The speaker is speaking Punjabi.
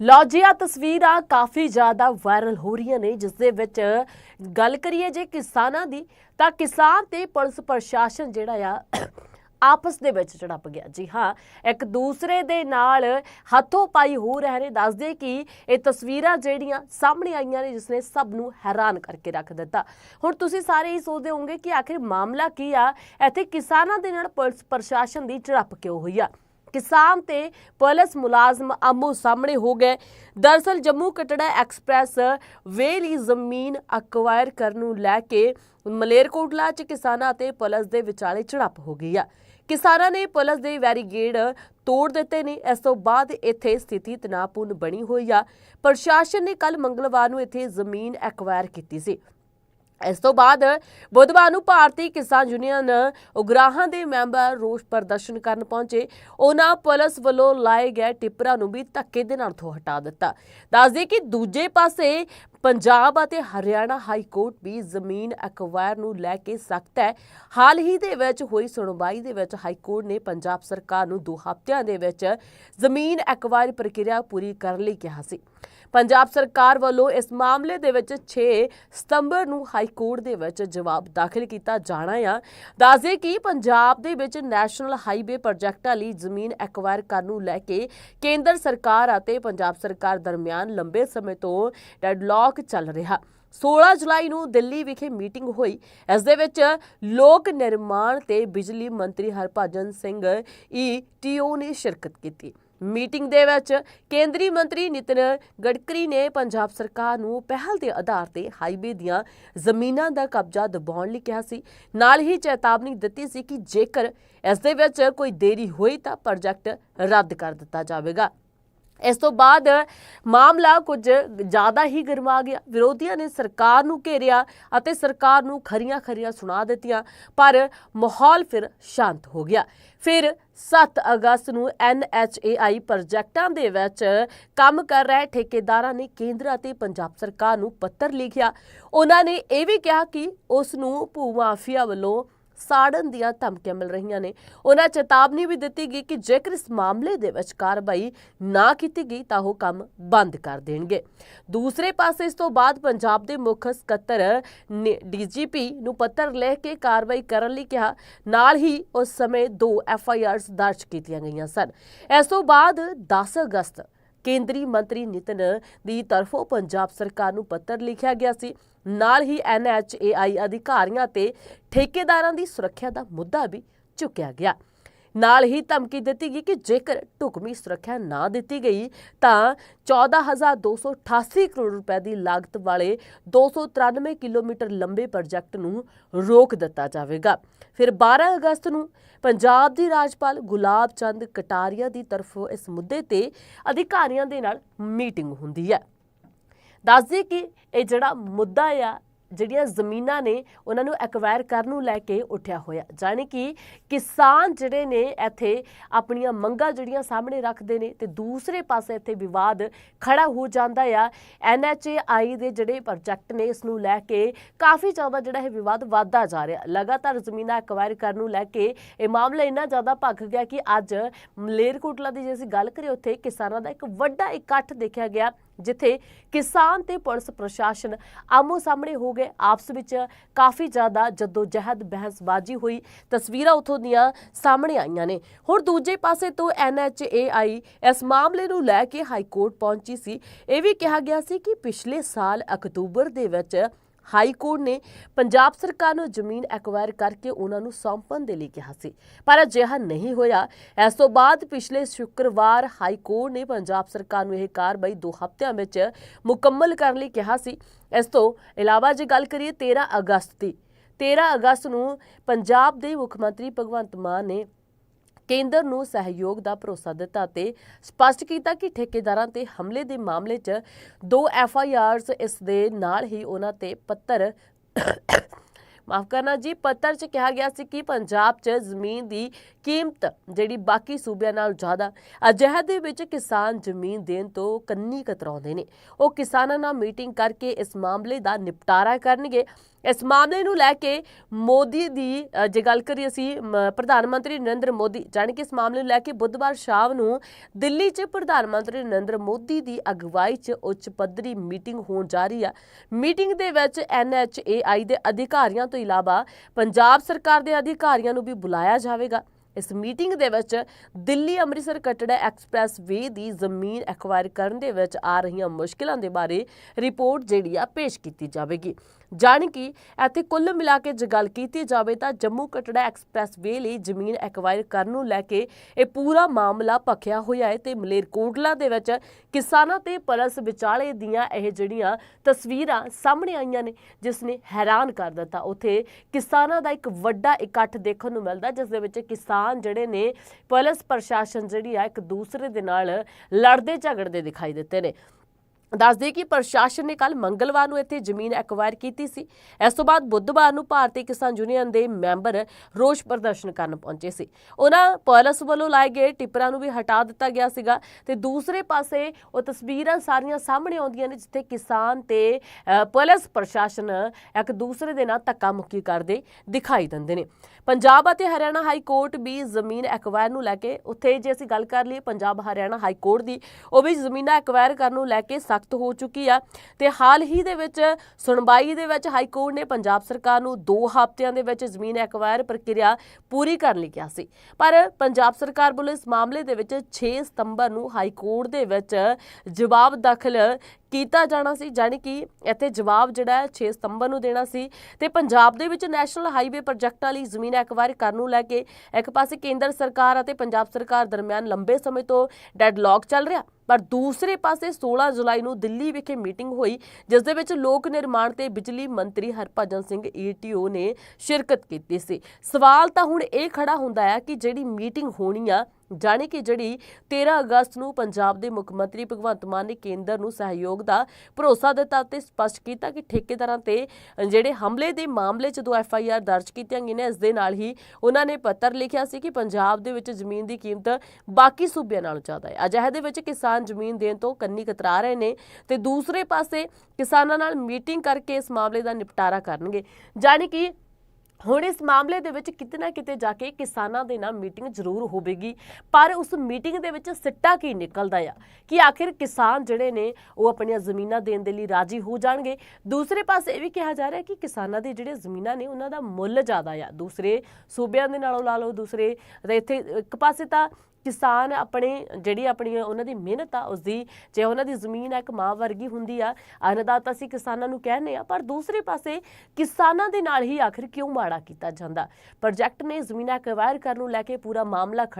ਲਓ ਜੀ, ਆਹ ਤਸਵੀਰਾਂ ਕਾਫੀ ਜ਼ਿਆਦਾ ਵਾਇਰਲ ਹੋ ਰਹੀਆਂ ਨੇ, ਜਿਸ ਦੇ ਵਿੱਚ ਗੱਲ ਕਰੀਏ ਜੇ ਕਿਸਾਨਾਂ ਦੀ, ਤਾਂ ਕਿਸਾਨ ਤੇ ਪੁਲਿਸ ਪ੍ਰਸ਼ਾਸਨ ਜਿਹੜਾ ਆ, ਆਪਸ ਦੇ ਵਿੱਚ ਝੜਪ ਗਿਆ। ਜੀ ਹਾਂ, ਇੱਕ ਦੂਸਰੇ ਦੇ ਨਾਲ ਹੱਥੋਂ ਪਾਈ ਹੋ ਰਹੇ ਨੇ। ਦੱਸਦੇ ਕਿ ਇਹ ਤਸਵੀਰਾਂ ਜਿਹੜੀਆਂ ਸਾਹਮਣੇ ਆਈਆਂ ਨੇ, ਜਿਸ ਨੇ ਸਭ ਨੂੰ ਹੈਰਾਨ ਕਰਕੇ ਰੱਖ ਦਿੱਤਾ। ਹੁਣ ਤੁਸੀਂ ਸਾਰੇ ਹੀ ਸੋਚਦੇ ਹੋਵੋਗੇ ਕਿ ਆਖਿਰ ਮਾਮਲਾ ਕੀ ਆ? ਇੱਥੇ ਕਿਸਾਨਾਂ ਦੇ ਨਾਲ ਪੁਲਿਸ ਪ੍ਰਸ਼ਾਸਨ ਦੀ ਝੜਪ ਕਿਉਂ ਹੋਈ ਆ? ਕਿਸਾਨ ਤੇ ਪੁਲਿਸ ਮੁਲਾਜ਼ਮ ਆਮੋ ਸਾਹਮਣੇ ਹੋ ਗਏ। ਦਰਸਲ ਜੰਮੂ ਕਟੜਾ ਐਕਸਪ੍ਰੈਸ ਵੇ ਲਈ ਜ਼ਮੀਨ ਅਕਵਾਇਰ ਕਰਨ ਨੂੰ ਲੈ ਕੇ ਮਲੇਰਕੋਟਲਾ 'ਚ ਕਿਸਾਨਾਂ ਤੇ ਪੁਲਿਸ ਦੇ ਵਿਚਾਲੇ ਝੜਪ ਹੋ ਗਈ ਆ। ਕਿਸਾਨਾਂ ਨੇ ਪੁਲਿਸ ਦੇ ਵੈਰੀਗੇਡ ਤੋੜ ਦਿੱਤੇ ਨੇ। ਇਸ ਤੋਂ ਬਾਅਦ ਇੱਥੇ ਸਥਿਤੀ ਤਣਾਅਪੂਰਨ ਬਣੀ ਹੋਈ ਆ। ਪ੍ਰਸ਼ਾਸਨ ਨੇ ਕੱਲ ਮੰਗਲਵਾਰ ਨੂੰ ਇੱਥੇ ਜ਼ਮੀਨ ਐਕਵਾਇਰ ਕੀਤੀ ਸੀ। ਇਸ ਤੋਂ ਬਾਅਦ ਬੁੱਧਵਾਰ ਨੂੰ ਭਾਰਤੀ ਕਿਸਾਨ ਯੂਨੀਅਨ ਉਗਰਾਹਾਂ ਦੇ ਮੈਂਬਰ ਰੋਸ ਪ੍ਰਦਰਸ਼ਨ ਕਰਨ ਪਹੁੰਚੇ। ਉਹਨਾਂ ਪੁਲਿਸ ਵੱਲੋਂ ਲਾਏ ਗਏ ਟਿੱਪਰਾਂ ਨੂੰ ਵੀ ਧੱਕੇ ਦੇ ਨਾਲ ਤੋਂ ਹਟਾ ਦਿੱਤਾ। ਦੱਸਦੇ ਕਿ ਦੂਜੇ ਪਾਸੇ ਪੰਜਾਬ ਅਤੇ ਹਰਿਆਣਾ ਹਾਈ ਕੋਰਟ ਵੀ ਜ਼ਮੀਨ ਐਕਵਾਇਰ ਨੂੰ ਲੈ ਕੇ ਸਖਤ ਹੈ। ਹਾਲ ਹੀ ਦੇ ਵਿੱਚ ਹੋਈ ਸੁਣਵਾਈ ਦੇ ਵਿੱਚ ਹਾਈ ਕੋਰਟ ਨੇ ਪੰਜਾਬ ਸਰਕਾਰ ਨੂੰ ਦੋ ਹਫ਼ਤਿਆਂ ਦੇ ਵਿੱਚ ਜ਼ਮੀਨ ਐਕਵਾਇਰ ਪ੍ਰਕਿਰਿਆ ਪੂਰੀ ਕਰਨ ਲਈ ਕਿਹਾ ਸੀ। ਪੰਜਾਬ ਸਰਕਾਰ ਵੱਲੋਂ ਇਸ ਮਾਮਲੇ ਦੇ ਵਿੱਚ 6 ਸਤੰਬਰ ਨੂੰ ਹਾਈ ਕੋਰਟ ਦੇ ਵਿੱਚ ਜਵਾਬ ਦਾਖਲ ਕੀਤਾ ਜਾਣਾ ਆ। ਦੱਸਦੇ ਕਿ ਪੰਜਾਬ ਦੇ ਵਿੱਚ ਨੈਸ਼ਨਲ ਹਾਈਵੇ ਪ੍ਰੋਜੈਕਟਾਂ ਲਈ ਜ਼ਮੀਨ ਐਕਵਾਇਰ ਕਰਨ ਨੂੰ ਲੈ ਕੇ ਕੇਂਦਰ ਸਰਕਾਰ ਅਤੇ ਪੰਜਾਬ ਸਰਕਾਰ ਦਰਮਿਆਨ ਲੰਬੇ ਸਮੇਂ ਤੋਂ ਡੈਡਲੌਕ ਚੱਲ ਰਿਹਾ। 16 ਜੁਲਾਈ ਨੂੰ ਦਿੱਲੀ ਵਿਖੇ ਮੀਟਿੰਗ ਹੋਈ। ਇਸ ਦੇ ਵਿੱਚ ਲੋਕ ਨਿਰਮਾਣ ਤੇ ਬਿਜਲੀ ਮੰਤਰੀ ਹਰਭਜਨ ਸਿੰਘ ਈ ਟੀਓ ਨੇ ਸ਼ਿਰਕਤ ਕੀਤੀ। ਮੀਟਿੰਗ ਦੇ ਵਿੱਚ ਕੇਂਦਰੀ ਮੰਤਰੀ ਨਿਤਿਨ ਗਡਕਰੀ ਨੇ ਪੰਜਾਬ ਸਰਕਾਰ ਨੂੰ ਪਹਿਲ ਦੇ ਆਧਾਰ ਤੇ ਹਾਈਵੇ ਦੀਆਂ ਜ਼ਮੀਨਾਂ ਦਾ ਕਬਜ਼ਾ ਦਬਾਉਣ ਲਈ ਕਿਹਾ ਸੀ। ਨਾਲ ਹੀ ਚੇਤਾਵਨੀ ਦਿੱਤੀ ਸੀ ਕਿ ਜੇਕਰ ਇਸ ਦੇ ਵਿੱਚ ਕੋਈ ਦੇਰੀ ਹੋਈ ਤਾਂ ਪ੍ਰੋਜੈਕਟ ਰੱਦ ਕਰ ਦਿੱਤਾ ਜਾਵੇਗਾ। ਇਸ ਤੋਂ ਬਾਅਦ ਮਾਮਲਾ ਕੁਝ ਜ਼ਿਆਦਾ ਹੀ ਗਰਮਾ ਗਿਆ। ਵਿਰੋਧੀਆਂ ਨੇ ਸਰਕਾਰ ਨੂੰ ਘੇਰਿਆ ਅਤੇ ਸਰਕਾਰ ਨੂੰ ਖਰੀਆਂ ਖਰੀਆਂ ਸੁਣਾ ਦਿੱਤੀਆਂ, ਪਰ ਮਾਹੌਲ ਫਿਰ ਸ਼ਾਂਤ ਹੋ ਗਿਆ। ਫਿਰ 7 ਅਗਸਤ ਨੂੰ NHAI ਪ੍ਰੋਜੈਕਟਾਂ ਦੇ ਵਿੱਚ ਕੰਮ ਕਰ ਰਹੇ ਠੇਕੇਦਾਰਾਂ ਨੇ ਕੇਂਦਰ ਅਤੇ ਪੰਜਾਬ ਸਰਕਾਰ ਨੂੰ ਪੱਤਰ ਲਿਖਿਆ। ਉਹਨਾਂ ਨੇ ਇਹ ਵੀ ਕਿਹਾ ਕਿ ਉਸ ਨੂੰ ਭੂ ਮਾਫੀਆ ਵੱਲੋਂ ਸਾੜਨ ਦੀਆਂ ਧਮਕੀਆਂ ਮਿਲ ਰਹੀਆਂ ਨੇ। ਉਹਨਾਂ ਚੇਤਾਵਨੀ ਵੀ ਦਿੱਤੀ ਗਈ ਕਿ ਜੇਕਰ ਇਸ ਮਾਮਲੇ ਦੇ ਵਿੱਚ ਕਾਰਵਾਈ ਨਾ ਕੀਤੀ ਗਈ ਤਾਂ ਉਹ ਕੰਮ ਬੰਦ ਕਰ ਦੇਣਗੇ। ਦੂਸਰੇ ਪਾਸੇ ਇਸ ਤੋਂ ਬਾਅਦ ਪੰਜਾਬ ਦੇ ਮੁੱਖ ਸਕੱਤਰ ਨੇ ਡੀਜੀਪੀ ਨੂੰ ਪੱਤਰ ਲਿਖ ਕੇ ਕਾਰਵਾਈ ਕਰਨ ਲਈ ਕਿਹਾ। ਨਾਲ ਹੀ ਉਸ ਸਮੇਂ ਦੋ ਐਫ ਆਈ ਆਰਸ ਦਰਜ ਕੀਤੀਆਂ ਗਈਆਂ ਸਨ। ਇਸ ਤੋਂ ਬਾਅਦ 10 ਅਗਸਤ ਕੇਂਦਰੀ ਮੰਤਰੀ ਨਿਤਨ ਦੀ ਤਰਫੋਂ ਪੰਜਾਬ ਸਰਕਾਰ ਨੂੰ ਪੱਤਰ ਲਿਖਿਆ ਗਿਆ ਸੀ। ਨਾਲ ਹੀ ਐਨਐਚਏਆਈ ਅਧਿਕਾਰੀਆਂ ਤੇ ਠੇਕੇਦਾਰਾਂ ਦੀ ਸੁਰੱਖਿਆ ਦਾ ਮੁੱਦਾ ਵੀ ਚੁੱਕਿਆ ਗਿਆ। ਨਾਲ ਹੀ ਧਮਕੀ ਦਿੱਤੀ ਗਈ ਕਿ ਜੇਕਰ ਢੁਕਵੀਂ ਸੁਰੱਖਿਆ ਨਾ ਦਿੱਤੀ ਗਈ ਤਾਂ 14288 ਕਰੋੜ ਰੁਪਏ ਦੀ ਲਾਗਤ ਵਾਲੇ 293 ਕਿਲੋਮੀਟਰ ਲੰਬੇ ਪ੍ਰੋਜੈਕਟ ਨੂੰ ਰੋਕ ਦਿੱਤਾ ਜਾਵੇਗਾ। ਫਿਰ 12 ਅਗਸਤ ਨੂੰ ਪੰਜਾਬ ਦੀ ਰਾਜਪਾਲ ਗੁਲਾਬ ਚੰਦ ਕਟਾਰੀਆ ਦੀ ਤਰਫੋਂ ਇਸ ਮੁੱਦੇ ਤੇ ਅਧਿਕਾਰੀਆਂ ਦੇ ਨਾਲ ਮੀਟਿੰਗ ਹੁੰਦੀ ਹੈ। ਦੱਸਦੇ ਕਿ ਇਹ ਜਿਹੜਾ ਮੁੱਦਾ ਆ ਜਿਹੜੀਆਂ ਜ਼ਮੀਨਾਂ ਨੇ ਉਹਨਾਂ ਨੂੰ ਐਕਵਾਇਰ ਕਰਨ ਨੂੰ ਲੈ ਕੇ ਉੱਠਿਆ ਹੋਇਆ। ਜਾਣੀ ਕਿ ਕਿਸਾਨ ਜਿਹੜੇ ਨੇ ਇੱਥੇ ਆਪਣੀਆਂ ਮੰਗਾਂ ਜਿਹੜੀਆਂ ਸਾਹਮਣੇ ਰੱਖਦੇ ਨੇ ਤੇ ਦੂਸਰੇ ਪਾਸੇ ਇੱਥੇ ਵਿਵਾਦ ਖੜਾ ਹੋ ਜਾਂਦਾ ਆ। ਐਨਐਚਏਆਈ ਦੇ ਜਿਹੜੇ ਪ੍ਰੋਜੈਕਟ ਨੇ ਇਸ ਨੂੰ ਲੈ ਕੇ ਕਾਫੀ ਜ਼ਿਆਦਾ ਜਿਹੜਾ ਇਹ ਵਿਵਾਦ ਵਧਦਾ ਜਾ ਰਿਹਾ। ਲਗਾਤਾਰ ਜ਼ਮੀਨਾਂ ਐਕਵਾਇਰ ਕਰਨ ਨੂੰ ਲੈ ਕੇ ਇਹ ਮਾਮਲਾ ਇੰਨਾ ਜ਼ਿਆਦਾ ਭੱਖ ਗਿਆ ਕਿ ਅੱਜ ਮਲੇਰਕੋਟਲਾ ਦੀ ਜੇ ਅਸੀਂ ਗੱਲ ਕਰੀਏ, ਉੱਥੇ ਕਿਸਾਨਾਂ ਦਾ ਇੱਕ ਵੱਡਾ ਇਕੱਠ ਦੇਖਿਆ ਗਿਆ। ਜਿੱਥੇ ਕਿਸਾਨ ਤੇ ਪੁਲਿਸ ਪ੍ਰਸ਼ਾਸਨ ਆਮੋ ਸਾਹਮਣੇ ਹੋ ਗਏ। ਆਪਸ ਵਿੱਚ ਕਾਫੀ ਜ਼ਿਆਦਾ ਜਦੋਂ ਜਹਿਦ ਬਹਿਸਬਾਜ਼ੀ ਹੋਈ। ਤਸਵੀਰਾਂ ਉਥੋਂ ਦੀਆਂ ਸਾਹਮਣੇ ਆਈਆਂ ਨੇ। ਹੁਣ ਦੂਜੇ ਪਾਸੇ ਤੋਂ ਐਨਐਚਏਆਈ ਇਸ ਮਾਮਲੇ ਨੂੰ ਲੈ ਕੇ ਹਾਈ ਕੋਰਟ ਪਹੁੰਚੀ ਸੀ। ਇਹ ਵੀ ਕਿਹਾ ਗਿਆ ਸੀ ਕਿ ਪਿਛਲੇ ਸਾਲ ਅਕਤੂਬਰ ਦੇ ਵਿੱਚ ਹਾਈ ਕੋਰਟ ਨੇ ਪੰਜਾਬ ਸਰਕਾਰ ਨੂੰ ਜ਼ਮੀਨ ਐਕਵਾਇਰ ਕਰਕੇ ਉਹਨਾਂ ਨੂੰ ਸੌਂਪਣ ਦੇ ਲਈ ਕਿਹਾ ਸੀ। ਪਰ ਅਜਿਹਾ ਨਹੀਂ ਹੋਇਆ। ਇਸ ਤੋਂ ਬਾਅਦ ਪਿਛਲੇ ਸ਼ੁੱਕਰਵਾਰ ਹਾਈ ਕੋਰਟ ਨੇ ਪੰਜਾਬ ਸਰਕਾਰ ਨੂੰ ਇਹ ਕਾਰਵਾਈ ਦੋ ਹਫ਼ਤਿਆਂ ਵਿੱਚ ਮੁਕੰਮਲ ਕਰਨ ਲਈ ਕਿਹਾ ਸੀ। ਇਸ ਤੋਂ ਇਲਾਵਾ ਜੇ ਗੱਲ ਕਰੀਏ 13 ਅਗਸਤ ਦੀ 13 ਅਗਸਤ ਨੂੰ ਪੰਜਾਬ ਦੇ ਮੁੱਖ ਮੰਤਰੀ ਭਗਵੰਤ ਮਾਨ ਨੇ ਕੇਂਦਰ ਨੂੰ ਸਹਿਯੋਗ ਦਾ ਭਰੋਸਾ ਦਿੱਤਾ ਤੇ ਸਪਸ਼ਟ ਕੀਤਾ ਕਿ ਠੇਕੇਦਾਰਾਂ ਤੇ ਹਮਲੇ ਦੇ ਮਾਮਲੇ 'ਚ ਦੋ ਐਫ ਆਈ ਆਰਸ ਇਸ ਦੇ ਨਾਲ ਹੀ ਉਹਨਾਂ ਤੇ ਪੱਤਰ ਮਾਫ ਕਰਨਾ ਜੀ, ਪੱਤਰ 'ਚ ਕਿਹਾ ਗਿਆ ਸੀ ਕਿ ਪੰਜਾਬ 'ਚ ਜ਼ਮੀਨ ਦੀ ਕੀਮਤ ਜਿਹੜੀ ਬਾਕੀ ਸੂਬਿਆਂ ਨਾਲ ਜ਼ਿਆਦਾ ਅਜਿਹੇ ਦੇ ਵਿੱਚ ਕਿਸਾਨ ਜ਼ਮੀਨ ਦੇਣ ਤੋਂ ਕੰਨੀ ਕਤਰਾਉਂਦੇ ਨੇ। ਉਹ ਕਿਸਾਨਾਂ ਨਾਲ ਮੀਟਿੰਗ ਕਰਕੇ ਇਸ ਮਾਮਲੇ ਦਾ ਨਿਪਟਾਰਾ ਕਰਨਗੇ। ਇਸ ਮਾਮਲੇ ਨੂੰ ਲੈ ਕੇ ਮੋਦੀ ਦੀ ਜੇ ਗੱਲ ਕਰੀਏ ਅਸੀਂ ਪ੍ਰਧਾਨ ਮੰਤਰੀ ਨਰਿੰਦਰ ਮੋਦੀ, ਜਾਣੀ ਕਿ ਇਸ ਮਾਮਲੇ ਨੂੰ ਲੈ ਕੇ ਬੁੱਧਵਾਰ ਸ਼ਾਮ ਨੂੰ ਦਿੱਲੀ 'ਚ ਪ੍ਰਧਾਨ ਮੰਤਰੀ ਨਰਿੰਦਰ ਮੋਦੀ ਦੀ ਅਗਵਾਈ 'ਚ ਉੱਚ ਪੱਧਰੀ ਮੀਟਿੰਗ ਹੋਣ ਜਾ ਰਹੀ ਆ। ਮੀਟਿੰਗ ਦੇ ਵਿੱਚ ਐਨਐਚਏਆਈ ਦੇ ਅਧਿਕਾਰੀਆਂ ਤੋਂ ਇਲਾਵਾ ਪੰਜਾਬ ਸਰਕਾਰ ਦੇ ਅਧਿਕਾਰੀਆਂ ਨੂੰ ਵੀ ਬੁਲਾਇਆ ਜਾਵੇਗਾ। ਇਸ ਮੀਟਿੰਗ ਦੇ ਵਿੱਚ ਦਿੱਲੀ ਅੰਮ੍ਰਿਤਸਰ ਕਟੜਾ ਐਕਸਪ੍ਰੈਸ ਵੇ ਦੀ ਜ਼ਮੀਨ ਐਕਵਾਇਰ ਕਰਨ ਦੇ ਵਿੱਚ ਆ ਰਹੀਆਂ ਮੁਸ਼ਕਲਾਂ ਦੇ ਬਾਰੇ ਰਿਪੋਰਟ ਜਿਹੜੀ ਆ ਪੇਸ਼ ਕੀਤੀ ਜਾਵੇਗੀ। ਜਾਣੀ ਕਿ ਇੱਥੇ ਕੁੱਲ ਮਿਲਾ ਕੇ ਜੇ ਗੱਲ ਕੀਤੀ ਜਾਵੇ ਤਾਂ ਜੰਮੂ ਕਟੜਾ ਐਕਸਪ੍ਰੈਸ ਵੇ ਲਈ ਜ਼ਮੀਨ ਐਕਵਾਇਰ ਕਰਨ ਨੂੰ ਲੈ ਕੇ ਇਹ ਪੂਰਾ ਮਾਮਲਾ ਭਖਿਆ ਹੋਇਆ ਹੈ ਤੇ ਮਲੇਰਕੋਟਲਾ ਦੇ ਵਿੱਚ ਕਿਸਾਨਾਂ ਤੇ ਪੁਲਿਸ ਵਿਚਾਲੇ ਦੀਆਂ ਇਹ ਜਿਹੜੀਆਂ ਤਸਵੀਰਾਂ ਸਾਹਮਣੇ ਆਈਆਂ ਨੇ, ਜਿਸ ਨੇ ਹੈਰਾਨ ਕਰ ਦਿੱਤਾ। ਉੱਥੇ ਕਿਸਾਨਾਂ ਦਾ ਇੱਕ ਵੱਡਾ ਇਕੱਠ ਦੇਖਣ ਨੂੰ ਮਿਲਦਾ, ਜਿਸ ਦੇ ਵਿੱਚ ਕਿਸਾਨ ਜਿਹੜੇ ਨੇ, ਪੁਲਿਸ ਪ੍ਰਸ਼ਾਸਨ ਜਿਹੜੀ ਆ ਇੱਕ ਦੂਸਰੇ ਦੇ ਨਾਲ ਲੜਦੇ ਝਗੜਦੇ ਦਿਖਾਈ ਦਿੱਤੇ ਨੇ। ਦੱਸਦੇ ਕਿ ਪ੍ਰਸ਼ਾਸਨ ਨੇ ਕੱਲ ਮੰਗਲਵਾਰ ਨੂੰ ਇੱਥੇ ਜ਼ਮੀਨ ਐਕਵਾਇਰ ਕੀਤੀ ਸੀ। ਇਸ ਤੋਂ ਬਾਅਦ ਬੁੱਧਵਾਰ ਨੂੰ ਭਾਰਤੀ ਕਿਸਾਨ ਯੂਨੀਅਨ ਦੇ ਮੈਂਬਰ ਰੋਸ ਪ੍ਰਦਰਸ਼ਨ ਕਰਨ ਪਹੁੰਚੇ ਸੀ। ਉਹਨਾਂ ਪੁਲਿਸ ਵੱਲੋਂ ਲਾਏ ਗਏ ਟਿੱਪਰਾਂ ਨੂੰ ਵੀ ਹਟਾ ਦਿੱਤਾ ਗਿਆ ਸੀਗਾ ਤੇ ਦੂਸਰੇ ਪਾਸੇ ਉਹ ਤਸਵੀਰਾਂ ਸਾਰੀਆਂ ਸਾਹਮਣੇ ਆਉਂਦੀਆਂ ਨੇ ਜਿੱਥੇ ਕਿਸਾਨ ਤੇ ਪੁਲਿਸ ਪ੍ਰਸ਼ਾਸਨ ਇੱਕ ਦੂਸਰੇ ਦੇ ਨਾਲ ਧੱਕਾ ਮੁੱਕੀ ਕਰਦੇ ਦਿਖਾਈ ਦਿੰਦੇ ਨੇ। ਪੰਜਾਬ ਅਤੇ ਹਰਿਆਣਾ ਹਾਈ ਕੋਰਟ ਵੀ ਜ਼ਮੀਨ ਐਕਵਾਇਰ ਨੂੰ ਲੈ ਕੇ, ਉੱਥੇ ਜੇ ਅਸੀਂ ਗੱਲ ਕਰ ਲਈਏ, ਪੰਜਾਬ ਹਰਿਆਣਾ ਹਾਈ ਕੋਰਟ ਦੀ, ਉਹ ਵੀ ਜ਼ਮੀਨਾਂ ਐਕਵਾਇਰ ਕਰਨ ਨੂੰ ਲੈ ਕੇ ਸਖਤ ਹੋ ਚੁੱਕੀ ਆ ਤੇ ਹਾਲ ਹੀ ਦੇ ਵਿੱਚ ਸੁਣਵਾਈ ਦੇ ਵਿੱਚ ਹਾਈ ਕੋਰਟ ਨੇ ਪੰਜਾਬ ਸਰਕਾਰ ਨੂੰ 2 ਹਫ਼ਤਿਆਂ ਦੇ ਵਿੱਚ ਜ਼ਮੀਨ ਐਕਵਾਇਰ ਪ੍ਰਕਿਰਿਆ ਪੂਰੀ ਕਰਨ ਲਈ ਕਿਹਾ ਸੀ। ਪਰ ਪੰਜਾਬ ਸਰਕਾਰ ਵੱਲੋਂ ਇਸ ਮਾਮਲੇ ਦੇ ਵਿੱਚ 6 ਸਤੰਬਰ ਨੂੰ ਹਾਈ ਕੋਰਟ ਦੇ ਵਿੱਚ ਜਵਾਬ ਦਾਖਲ ਕੀਤਾ ਜਾਣਾ ਸੀ, ਜਾਣੀ ਕਿ ਇੱਥੇ ਜਵਾਬ ਜਿਹੜਾ ਹੈ 6 ਸਤੰਬਰ ਨੂੰ ਦੇਣਾ ਸੀ ਤੇ ਪੰਜਾਬ ਦੇ ਵਿੱਚ ਨੈਸ਼ਨਲ ਹਾਈਵੇ ਪ੍ਰੋਜੈਕਟਾਂ ਲਈ ਜ਼ਮੀਨ ਐਕਵਾਇਰ ਕਰਨ ਨੂੰ ਲੈ ਕੇ ਇੱਕ ਪਾਸੇ ਕੇਂਦਰ ਸਰਕਾਰ ਅਤੇ ਪੰਜਾਬ ਸਰਕਾਰ ਦਰਮਿਆਨ ਲੰਬੇ ਸਮੇਂ ਤੋਂ ਡੈਡਲੌਕ ਚੱਲ ਰਿਹਾ, ਪਰ ਦੂਸਰੇ ਪਾਸੇ 16 ਜੁਲਾਈ ਨੂੰ ਦਿੱਲੀ ਵਿਖੇ ਮੀਟਿੰਗ ਹੋਈ, ਜਿਸ ਦੇ ਵਿੱਚ ਲੋਕ ਨਿਰਮਾਣ ਤੇ ਬਿਜਲੀ ਮੰਤਰੀ ਹਰਭਜਨ ਸਿੰਘ ਈਟੀਓ ਨੇ ਸ਼ਿਰਕਤ ਕੀਤੀ ਸੀ। ਸਵਾਲ ਤਾਂ ਹੁਣ ਇਹ ਖੜਾ ਹੁੰਦਾ ਹੈ ਕਿ ਜਿਹੜੀ ਮੀਟਿੰਗ ਹੋਣੀ ਆ ਜਾਣੀ ਕਿ ਜਿਹੜੀ 13 ਅਗਸਤ ਨੂੰ ਪੰਜਾਬ ਦੇ ਮੁੱਖ ਮੰਤਰੀ ਭਗਵੰਤ ਮਾਨ ਨੇ ਕੇਂਦਰ ਨੂੰ ਸਹਿਯੋਗ ਦਾ ਭਰੋਸਾ ਦਿੱਤਾ ਤੇ ਸਪਸ਼ਟ ਕੀਤਾ ਕਿ ਠੇਕੇਦਾਰਾਂ ਤੇ ਜਿਹੜੇ ਹਮਲੇ ਦੇ ਮਾਮਲੇ 'ਚ ਦੋ ਐਫ ਆਈ ਆਰ ਦਰਜ ਕੀਤੀਆਂ ਗਈਆਂ ਨੇ, ਇਸ ਦੇ ਨਾਲ ਹੀ ਉਹਨਾਂ ਨੇ ਪੱਤਰ ਲਿਖਿਆ ਸੀ ਕਿ ਪੰਜਾਬ ਦੇ ਵਿੱਚ ਜ਼ਮੀਨ ਦੀ ਕੀਮਤ ਬਾਕੀ ਸੂਬਿਆਂ ਨਾਲੋਂ ਜ਼ਿਆਦਾ ਹੈ। ਅਜਿਹੇ ਦੇ ਵਿੱਚ ਕਿਸਾਨ ਜ਼ਮੀਨ ਦੇਣ ਤੋਂ ਕੰਨੀ ਕਤਰਾ ਰਹੇ ਨੇ ਤੇ ਦੂਸਰੇ ਪਾਸੇ ਕਿਸਾਨਾਂ ਨਾਲ ਮੀਟਿੰਗ ਕਰਕੇ ਇਸ ਮਾਮਲੇ ਦਾ ਨਿਪਟਾਰਾ ਕਰਨਗੇ। ਜਾਣੀ ਕਿ ਹੁਣ ਇਸ ਮਾਮਲੇ ਦੇ ਵਿੱਚ ਕਿਤੇ ਨਾ ਕਿਤੇ ਜਾ ਕੇ ਕਿਸਾਨਾਂ ਦੇ ਨਾਲ ਮੀਟਿੰਗ ਜ਼ਰੂਰ ਹੋਵੇਗੀ। ਪਰ ਉਸ ਮੀਟਿੰਗ ਦੇ ਵਿੱਚ ਸਿੱਟਾ ਕੀ ਨਿਕਲਦਾ ਆ? ਕਿ ਆਖਿਰ ਕਿਸਾਨ ਜਿਹੜੇ ਨੇ, ਉਹ ਆਪਣੀਆਂ ਜ਼ਮੀਨਾਂ ਦੇਣ ਦੇ ਲਈ ਰਾਜੀ ਹੋ ਜਾਣਗੇ? ਦੂਸਰੇ ਪਾਸੇ ਇਹ ਵੀ ਕਿਹਾ ਜਾ ਰਿਹਾ ਕਿ ਕਿਸਾਨਾਂ ਦੀ ਜਿਹੜੇ ਜ਼ਮੀਨਾਂ ਨੇ, ਉਹਨਾਂ ਦਾ ਮੁੱਲ ਜ਼ਿਆਦਾ ਆ। ਦੂਸਰੇ ਸੂਬਿਆਂ ਦੇ ਨਾਲੋਂ ਲਾ ਲਓ, ਦੂਸਰੇ ਇੱਥੇ ਇੱਕ ਪਾਸੇ ਤਾਂ ਕਿਸਾਨ ਆਪਣੇ, ਜਿਹੜੀ ਆਪਣੀ ਉਹਨਾਂ ਦੀ ਮਿਹਨਤ ਆ ਉਸ ਦੀ ਜੇ ਉਹਨਾਂ ਦੀ ਜ਼ਮੀਨ ਆ, ਇੱਕ ਮਾਂ ਵਰਗੀ ਹੁੰਦੀ ਆ, ਅੰਨਦਾਤਾ ਅਸੀਂ ਕਿਸਾਨਾਂ ਨੂੰ ਕਹਿੰਦੇ ਆ, ਪਰ ਦੂਸਰੇ ਪਾਸੇ ਕਿਸਾਨਾਂ ਦੇ ਨਾਲ ਹੀ ਆਖਿਰ ਕਿਉਂ ਮਾੜਾ ਕੀਤਾ ਜਾਂਦਾ? ਪ੍ਰੋਜੈਕਟ ਨੇ ਜ਼ਮੀਨਾਂ ਕਵਾਇਰ ਕਰਨ ਨੂੰ ਲੈ ਕੇ ਪੂਰਾ ਮਾਮਲਾ ਖੜਾ